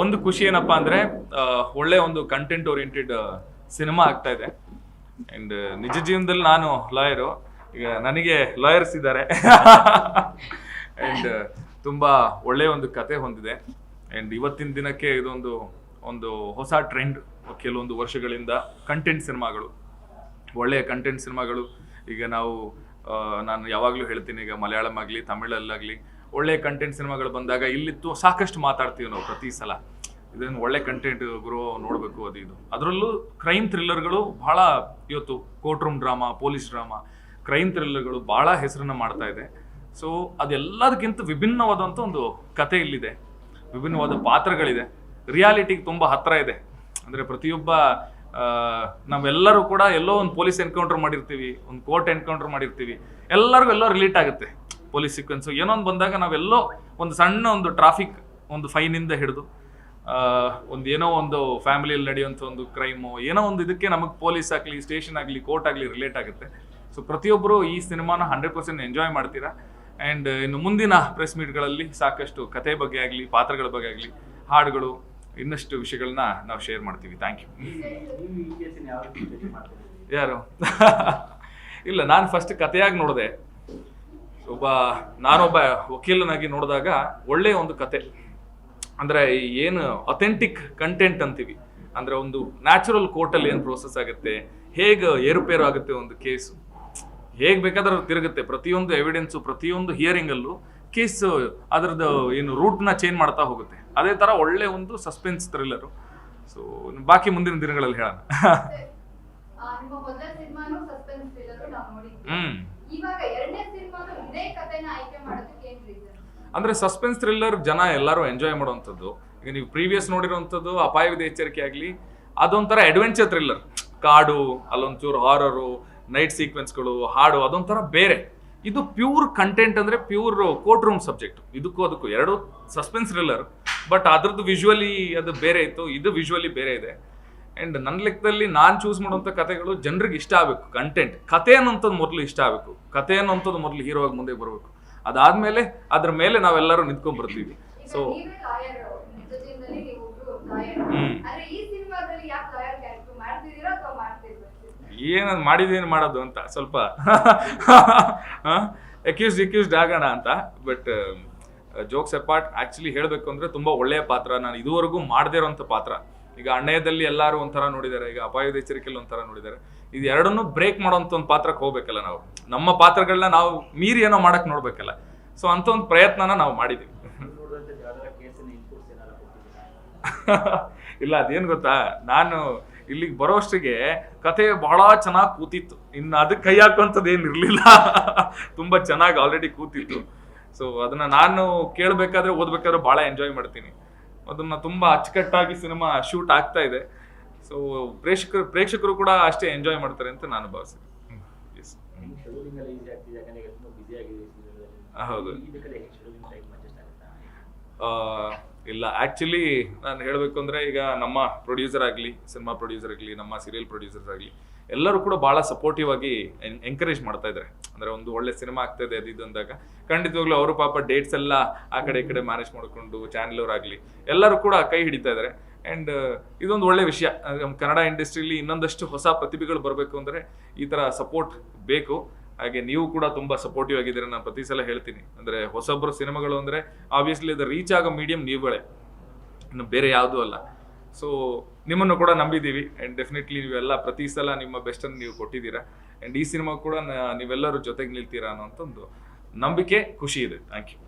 ಒಂದು ಖುಷಿ ಏನಪ್ಪಾ ಅಂದ್ರೆ ಒಳ್ಳೆ ಒಂದು ಕಂಟೆಂಟ್ ಓರಿಯೆಂಟೆಡ್ ಸಿನಿಮಾ ಆಗ್ತಾ ಇದೆ. ಅಂಡ್ ನಿಜ ಜೀವನದಲ್ಲಿ ನಾನು ಲಾಯರು ಈಗ ನನಗೆ ಲಾಯರ್ಸ್ ಇದ್ದಾರೆ. ಅಂಡ್ ತುಂಬಾ ಒಳ್ಳೆ ಒಂದು ಕತೆ ಹೊಂದಿದೆ. ಅಂಡ್ ಇವತ್ತಿನ ದಿನಕ್ಕೆ ಇದೊಂದು, ಒಂದು ಹೊಸ ಟ್ರೆಂಡ್ ಕೆಲವೊಂದು ವರ್ಷಗಳಿಂದ ಕಂಟೆಂಟ್ ಸಿನಿಮಾಗಳು. ಒಳ್ಳೆಯ ಕಂಟೆಂಟ್ ಸಿನಿಮಾಗಳು. ಈಗ ನಾವು ನಾನು ಯಾವಾಗಲೂ ಹೇಳ್ತೀನಿ, ಈಗ ಮಲಯಾಳಂ ಆಗಲಿ, ತಮಿಳಲ್ಲಾಗಲಿ ಒಳ್ಳೆಯ ಕಂಟೆಂಟ್ ಸಿನಿಮಾಗಳು ಬಂದಾಗ ಇಲ್ಲಿತ್ತು ಸಾಕಷ್ಟು ಮಾತಾಡ್ತೀವಿ ನಾವು ಪ್ರತಿ ಸಲ. ಇದನ್ನು ಒಳ್ಳೆ ಕಂಟೆಂಟ್ ಗುರು ನೋಡಬೇಕು ಅದು ಇದು. ಅದರಲ್ಲೂ ಕ್ರೈಮ್ ಥ್ರಿಲ್ಲರ್ಗಳು ಬಹಳ ಇವತ್ತು court room drama police drama crime ಥ್ರಿಲ್ಲರ್ಗಳು ಬಹಳ ಹೆಸರನ್ನು ಮಾಡ್ತಾ ಇದೆ. ಸೊ ಅದೆಲ್ಲದಕ್ಕಿಂತ ವಿಭಿನ್ನವಾದಂಥ ಒಂದು ಕತೆ ಇಲ್ಲಿದೆ. ವಿಭಿನ್ನವಾದ ಪಾತ್ರಗಳಿದೆ. ರಿಯಾಲಿಟಿಗೆ ತುಂಬ ಹತ್ರ ಇದೆ. ಅಂದರೆ ಪ್ರತಿಯೊಬ್ಬ ನಾವೆಲ್ಲರೂ ಕೂಡ ಎಲ್ಲೋ ಒಂದು ಪೊಲೀಸ್ ಎನ್ಕೌಂಟರ್ ಮಾಡಿರ್ತೀವಿ, ಒಂದು ಕೋರ್ಟ್ ಎನ್ಕೌಂಟರ್ ಮಾಡಿರ್ತೀವಿ. ಎಲ್ಲರಿಗೂ ಎಲ್ಲೋ ರಿಲೇಟ್ ಆಗುತ್ತೆ. ಪೊಲೀಸ್ ಸೀಕ್ವೆನ್ಸು ಏನೋ ಒಂದು ಬಂದಾಗ ನಾವೆಲ್ಲೋ ಒಂದು ಸಣ್ಣ ಒಂದು ಟ್ರಾಫಿಕ್ ಒಂದು ಫೈನಿಂದ ಹಿಡಿದು ಒಂದು ಏನೋ ಒಂದು ಫ್ಯಾಮಿಲಿಯಲ್ಲಿ ನಡೆಯುವಂಥ ಒಂದು ಕ್ರೈಮು ಏನೋ ಒಂದು ಇದಕ್ಕೆ ನಮಗೆ ಪೊಲೀಸ್ ಆಗಲಿ ಸ್ಟೇಷನ್ ಆಗಲಿ ಕೋರ್ಟ್ ಆಗಲಿ ರಿಲೇಟ್ ಆಗುತ್ತೆ. ಸೊ ಪ್ರತಿಯೊಬ್ಬರು ಈ ಸಿನಿಮಾನ ಹಂಡ್ರೆಡ್ ಪರ್ಸೆಂಟ್ ಎಂಜಾಯ್ ಮಾಡ್ತೀರಾ? ಆ್ಯಂಡ್ ಇನ್ನು ಮುಂದಿನ ಪ್ರೆಸ್ ಮೀಟ್ಗಳಲ್ಲಿ ಸಾಕಷ್ಟು ಕತೆ ಬಗ್ಗೆ ಆಗಲಿ ಪಾತ್ರಗಳ ಬಗ್ಗೆ ಆಗಲಿ ಹಾಡುಗಳು ಇನ್ನಷ್ಟು ವಿಷಯಗಳನ್ನ ನಾವು ಶೇರ್ ಮಾಡ್ತೀವಿ. ಥ್ಯಾಂಕ್ ಯು ಯಾರು? ಇಲ್ಲ ನಾನು ಫಸ್ಟ್ ಕಥೆಯಾಗಿ ನೋಡಿದೆ. ಒಬ್ಬ ನಾನೊಬ್ಬ ವಕೀಲನಾಗಿ ನೋಡಿದಾಗ ಒಳ್ಳೆಯ ಒಂದು ಕತೆ. ಅಂದರೆ ಏನು ಅಥೆಂಟಿಕ್ ಕಂಟೆಂಟ್ ಅಂತೀವಿ. ಅಂದರೆ ಒಂದು ನ್ಯಾಚುರಲ್ ಕೋರ್ಟಲ್ಲಿ ಏನು ಪ್ರೋಸೆಸ್ ಆಗುತ್ತೆ ಹೇಗೆ ಏರುಪೇರು ಆಗುತ್ತೆ ಒಂದು ಕೇಸು ಹೇಗೆ ಬೇಕಾದ್ರೆ ತಿರುಗುತ್ತೆ ಪ್ರತಿಯೊಂದು ಎವಿಡೆನ್ಸು ಪ್ರತಿಯೊಂದು ಹಿಯರಿಂಗಲ್ಲೂ ಕೇಸ್ ಅದರದ್ದು ಏನು ರೂಟ್ನ ಚೇಂಜ್ ಮಾಡ್ತಾ ಹೋಗುತ್ತೆ. ಅದೇ ಥರ ಒಳ್ಳೆ ಒಂದು ಸಸ್ಪೆನ್ಸ್ ಥ್ರಿಲ್ಲರು ಸೊ ಬಾಕಿ ಮುಂದಿನ ದಿನಗಳಲ್ಲಿ ಹೇಳೋಣ. ಆ, ಅಂದ್ರೆ ಸಸ್ಪೆನ್ಸ್ ಥ್ರಿಲ್ಲರ್ ಜನ ಎಲ್ಲರೂ ಎಂಜಾಯ್ ಮಾಡುವಂಥದ್ದು. ಈಗ ನೀವು ಪ್ರೀವಿಯಸ್ ನೋಡಿರುವಂಥದ್ದು ಅಪಾಯವಿದೆ ಎಚ್ಚರಿಕೆ ಆಗಲಿ, ಅದೊಂಥರ ಅಡ್ವೆಂಚರ್ ಥ್ರಿಲ್ಲರ್ ಕಾಡು, ಅಲ್ಲೊಂಚೂರು ಹಾರರು ನೈಟ್ ಸೀಕ್ವೆನ್ಸ್ಗಳು ಹಾಡು, ಅದೊಂಥರ ಬೇರೆ. ಇದು ಪ್ಯೂರ್ ಕಂಟೆಂಟ್ ಅಂದ್ರೆ ಪ್ಯೂರ್ ಕೋರ್ಟ್ ರೂಮ್ ಸಬ್ಜೆಕ್ಟ್ ಇದಕ್ಕೂ ಅದಕ್ಕೂ ಎರಡು ಸಸ್ಪೆನ್ಸ್ ಥ್ರಿಲ್ಲರ್ ಬಟ್ ಅದ್ರದ್ದು ವಿಜುವಲಿ ಅದು ಬೇರೆ ಇತ್ತು, ಇದು ವಿಜುವಲಿ ಬೇರೆ ಇದೆ. ಆ್ಯಂಡ್ ನನ್ನ ಲೆಕ್ಕದಲ್ಲಿ ನಾನು ಚೂಸ್ ಮಾಡುವಂಥ ಕಥೆಗಳು ಜನರಿಗೆ ಇಷ್ಟ ಆಗಬೇಕು ಕಂಟೆಂಟ್ ಕತೆ ಅನ್ನೋಂಥದ್ದು ಮೊದಲು ಇಷ್ಟ ಆಗಬೇಕು. ಕತೆ ಅನ್ನೋಂಥದ್ದು ಮೊದಲು ಹೀರೋ ಆಗಿ ಮುಂದೆ ಬರಬೇಕು. ಅದಾದಮೇಲೆ ಅದ್ರ ಮೇಲೆ ನಾವೆಲ್ಲರೂ ನಿಂತ್ಕೊಂಡು ಬರ್ತೀವಿ. ಸೊ ಏನದು ಮಾಡಿದೇನು ಮಾಡೋದು ಅಂತ ಸ್ವಲ್ಪ. ಎಕ್ಯೂಸ್ಡ್ ಎಕ್ಯೂಸ್ಡ್ ಆಗೋಣ ಅಂತ. ಬಟ್ ಜೋಕ್ಸ್ ಅಪಾರ್ಟ್ ಆಕ್ಚುಲಿ ಹೇಳಬೇಕು ಅಂದ್ರೆ ತುಂಬಾ ಒಳ್ಳೆಯ ಪಾತ್ರ. ನಾನು ಇದುವರೆಗೂ ಮಾಡದೇ ಇರೋಂಥ ಪಾತ್ರ. ಈಗ ಅಣ್ಣಯದಲ್ಲಿ ಎಲ್ಲರೂ ಒಂಥರ ನೋಡಿದ್ದಾರೆ, ಈಗ ಅಪಾಯದ ಎಚ್ಚರಿಕೆಯಲ್ಲಿ ಒಂಥರ ನೋಡಿದ್ದಾರೆ. ಇದು ಎರಡನ್ನೂ ಬ್ರೇಕ್ ಮಾಡೋಂಥ ಒಂದು ಪಾತ್ರಕ್ಕೆ ಹೋಗ್ಬೇಕಲ್ಲ ನಾವು. ನಮ್ಮ ಪಾತ್ರಗಳನ್ನ ನಾವು ಮೀರಿ ಏನೋ ಮಾಡಕ್ ನೋಡ್ಬೇಕಲ್ಲ. ಸೊ ಅಂತ ಒಂದು ಪ್ರಯತ್ನನ ನಾವು ಕೊಟ್ಟಿದ್ದೀರಾ ಇಲ್ಲ, ಅದೇನು ಗೊತ್ತಾ? ನಾನು ಇಲ್ಲಿಗೆ ಬರೋಷ್ಟಿಗೆ ಕತೆ ಬಹಳ ಚೆನ್ನಾಗಿ ಕೂತಿತ್ತು. ಇನ್ನು ಅದಕ್ಕೆ ಕೈ ಹಾಕುವಂಥದ್ದು ಏನು ಇರಲಿಲ್ಲ. ತುಂಬಾ ಚೆನ್ನಾಗಿ ಆಲ್ರೆಡಿ ಕೂತಿತ್ತು. ಸೊ ಅದನ್ನ ನಾನು ಕೇಳಬೇಕಾದ್ರೆ, ಓದ್ಬೇಕಾದ್ರೆ ಭಾಳ ಎಂಜಾಯ್ ಮಾಡ್ತೀನಿ. ಅದನ್ನ ತುಂಬಾ ಅಚ್ಚುಕಟ್ಟಾಗಿ ಸಿನಿಮಾ ಶೂಟ್ ಆಗ್ತಾ ಇದೆ. ಸೊ ಪ್ರೇಕ್ಷಕರು ಪ್ರೇಕ್ಷಕರು ಕೂಡ ಅಷ್ಟೇ ಎಂಜಾಯ್ ಮಾಡ್ತಾರೆ ಅಂತ ನಾನು ಆ, ಹೌದು. ಇಲ್ಲ. ಆ್ಯಕ್ಚುಲಿ ನಾನು ಹೇಳಬೇಕು ಅಂದರೆ ಈಗ ನಮ್ಮ ಪ್ರೊಡ್ಯೂಸರ್ ಆಗಲಿ ಸಿನಿಮಾ ಪ್ರೊಡ್ಯೂಸರ್ ಆಗಲಿ, ನಮ್ಮ ಸೀರಿಯಲ್ ಪ್ರೊಡ್ಯೂಸರ್ ಆಗಲಿ, ಎಲ್ಲರೂ ಕೂಡ ಭಾಳ ಸಪೋರ್ಟಿವ್ ಆಗಿ ಎಂಕರೇಜ್ ಮಾಡ್ತಾ ಇದ್ದಾರೆ ಅಂದರೆ ಒಂದು ಒಳ್ಳೆ ಸಿನಿಮಾ ಆಗ್ತಾ ಇದೆ, ಅದು ಅಂದಾಗ. ಖಂಡಿತವಾಗ್ಲೂ ಅವರು ಪಾಪ ಡೇಟ್ಸ್ ಎಲ್ಲ ಆ ಕಡೆ ಈ ಕಡೆ ಮ್ಯಾನೇಜ್ ಮಾಡಿಕೊಂಡು ಚಾನೆಲ್ ಅವರಾಗಲಿ ಎಲ್ಲರೂ ಕೂಡ ಕೈ ಹಿಡಿತಾ ಇದ್ದಾರೆ ಆ್ಯಂಡ್ ಇದೊಂದು ಒಳ್ಳೆ ವಿಷಯ. ನಮ್ಮ ಕನ್ನಡ ಇಂಡಸ್ಟ್ರಿಲಿ ಇನ್ನೊಂದಷ್ಟು ಹೊಸ ಪ್ರತಿಭೆಗಳು ಬರಬೇಕು ಅಂದರೆ ಈ ಥರ ಸಪೋರ್ಟ್ ಬೇಕು. ಹಾಗೆ ನೀವು ಕೂಡ ತುಂಬಾ ಸಪೋರ್ಟಿವ್ ಆಗಿದ್ದೀರ ನಾನು ಪ್ರತಿ ಸಲ ಹೇಳ್ತೀನಿ. ಅಂದ್ರೆ ಹೊಸೊಬ್ಬರ ಸಿನಿಮಾಗಳು ಅಂದ್ರೆ ಆಬ್ವಿಯಸ್ಲಿ ಅದು ರೀಚ್ ಆಗೋ ಮೀಡಿಯಂ ನೀವುಗಳೇ. ಇನ್ನು ಬೇರೆ ಯಾವುದೂ ಅಲ್ಲ. ಸೊ ನಿಮ್ಮನ್ನು ಕೂಡ ನಂಬಿದ್ದೀವಿ. ಆ್ಯಂಡ್ ಡೆಫಿನೆಟ್ಲಿ ನೀವೆಲ್ಲ ಪ್ರತಿ ಸಲ ನಿಮ್ಮ ಬೆಸ್ಟನ್ನು ನೀವು ಕೊಟ್ಟಿದ್ದೀರಾ. ಆ್ಯಂಡ್ ಈ ಸಿನಿಮಾ ಕೂಡ ನೀವೆಲ್ಲರೂ ಜೊತೆಗೆ ನಿಲ್ತೀರಾ ಅನ್ನೋ ಒಂದು ನಂಬಿಕೆ, ಖುಷಿ ಇದೆ. Thank you